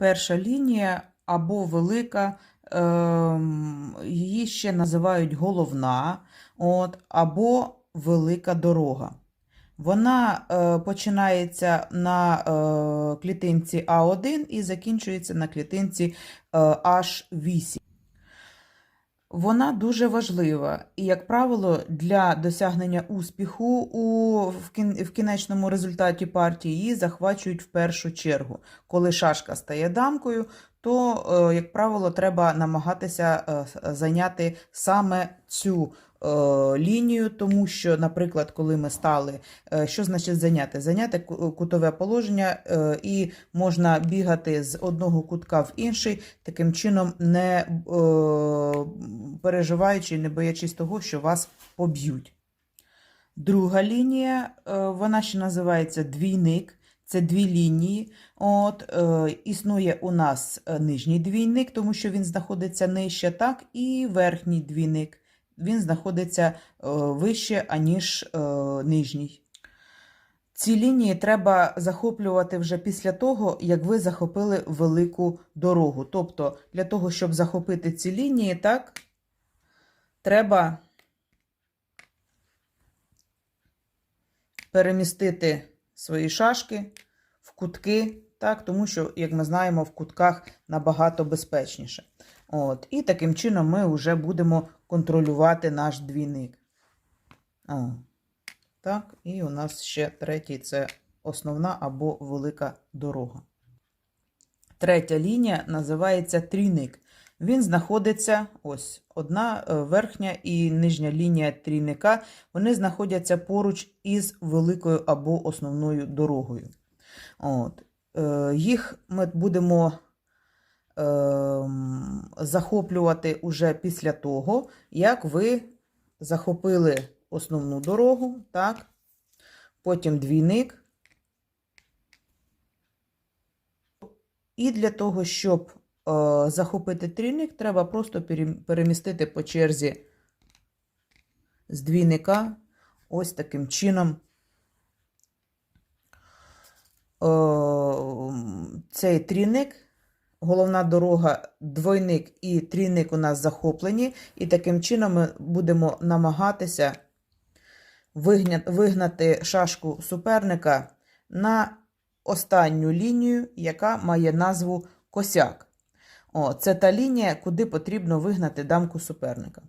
перша лінія або велика, ем, її ще називають головна, от, або велика дорога. Вона е, починається на е, клітинці А1 і закінчується на клітинці е, H8. Вона дуже важлива і, як правило, для досягнення успіху у, в, кін, в кінечному результаті партії її захвачують в першу чергу. Коли шашка стає дамкою, то, е, як правило, треба намагатися е, зайняти саме цю лінію, тому що, наприклад, коли ми стали, е, що значить зайняти? Зайняти кутове положення е, і можна бігати з одного кутка в інший, таким чином не е, переживаючи, не боячись того, що вас поб'ють. Друга лінія, е, вона ще називається двійник. Це дві лінії. От, е, існує у нас е, нижній двійник, тому що він знаходиться нижче, так, і верхній двійник. Він знаходиться е, вище, аніж е, нижній. Ці лінії треба захоплювати вже після того, як ви захопили велику дорогу. Тобто, для того, щоб захопити ці лінії, так, треба перемістити свої шашки в кутки, так, тому що, як ми знаємо, в кутках набагато безпечніше. От, і таким чином ми вже будемо контролювати наш двійник. О, так, і у нас ще третій це основна або велика дорога. Третя лінія називається трійник. Він знаходиться ось одна е, верхня і нижня лінія трійника. Вони знаходяться поруч із великою або основною дорогою. От. Е, Їх ми будемо захоплювати уже після того, як ви захопили основну дорогу, так? потім двійник. І для того, щоб е, захопити трійник, треба просто перемістити по черзі з двійника ось таким чином. Е, цей трійник, головна дорога, двойник і трійник у нас захоплені, і таким чином ми будемо намагатися вигнати шашку суперника на останню лінію, яка має назву косяк. О, це та лінія, куди потрібно вигнати дамку суперника.